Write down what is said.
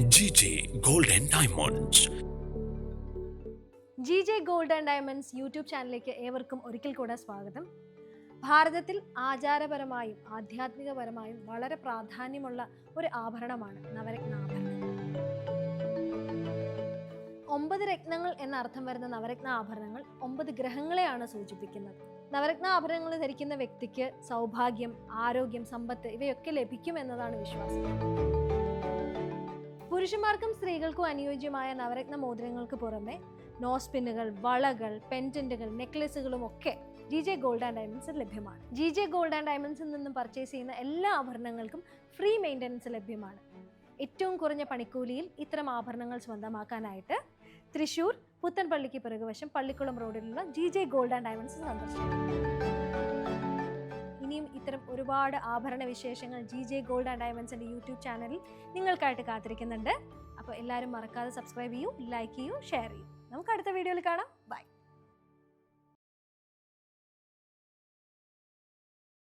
G J gold diamonds G J gold and diamonds YouTube ചാനലിലേക്ക് ഏവർക്കും ഒരിക്കൽ കൂടെ സ്വാഗതം. ഭാരതത്തിൽ ആചാരപരമായും ആധ്യാത്മികപരമായും വളരെ പ്രാധാന്യമുള്ള ഒരു ആഭരണമാണ് നവരത്നാഭരണം. ഒമ്പത് രത്നങ്ങൾ എന്ന അർത്ഥം വരുന്ന നവരത്ന ആഭരണങ്ങൾ ഒമ്പത് ഗ്രഹങ്ങളെയാണ് സൂചിപ്പിക്കുന്നത്. നവരത്ന ആഭരണങ്ങൾ ധരിക്കുന്ന വ്യക്തിക്ക് സൗഭാഗ്യം ആരോഗ്യം സമ്പത്ത് ഇവയൊക്കെ ലഭിക്കും എന്നതാണ് വിശ്വാസം. പുരുഷന്മാർക്കും സ്ത്രീകൾക്കും അനുയോജ്യമായ നവരത്ന മോതിരങ്ങൾക്ക് പുറമെ നോസ് പിന്നുകൾ വളകൾ പെൻഡന്റുകൾ നെക്ലസുകളും ഒക്കെ ജി ജെ ഗോൾഡ് ആൻഡ് ഡയമണ്ട്സിൽ ലഭ്യമാണ്. ജി ജെ ഗോൾഡ് ആൻഡ് ഡയമണ്ട്സിൽ നിന്നും പർച്ചേസ് ചെയ്യുന്ന എല്ലാ ആഭരണങ്ങൾക്കും ഫ്രീ മെയിന്റനൻസ് ലഭ്യമാണ്. ഏറ്റവും കുറഞ്ഞ പണിക്കൂലിയിൽ ഇത്തരം ആഭരണങ്ങൾ സ്വന്തമാക്കാനായിട്ട് തൃശൂർ പുത്തൻപള്ളിക്ക് പിറകുവശം പള്ളിക്കുളം റോഡിലുള്ള G J gold and diamonds സന്ദർശിക്കും. ഇത്തരം ഒരുപാട് ആഭരണ വിശേഷങ്ങൾ ജി ജെ ഗോൾഡ് ആൻഡ് ഡയമണ്ട്സിന്റെ യൂട്യൂബ് ചാനലിൽ നിങ്ങൾക്കായിട്ട് കാത്തിരിക്കുന്നുണ്ട്. അപ്പോൾ എല്ലാവരും മറക്കാതെ സബ്സ്ക്രൈബ് ചെയ്യൂ ലൈക്ക് ചെയ്യൂ ഷെയർ ചെയ്യൂ. നമുക്ക് അടുത്ത വീഡിയോയിൽ കാണാം. ബൈ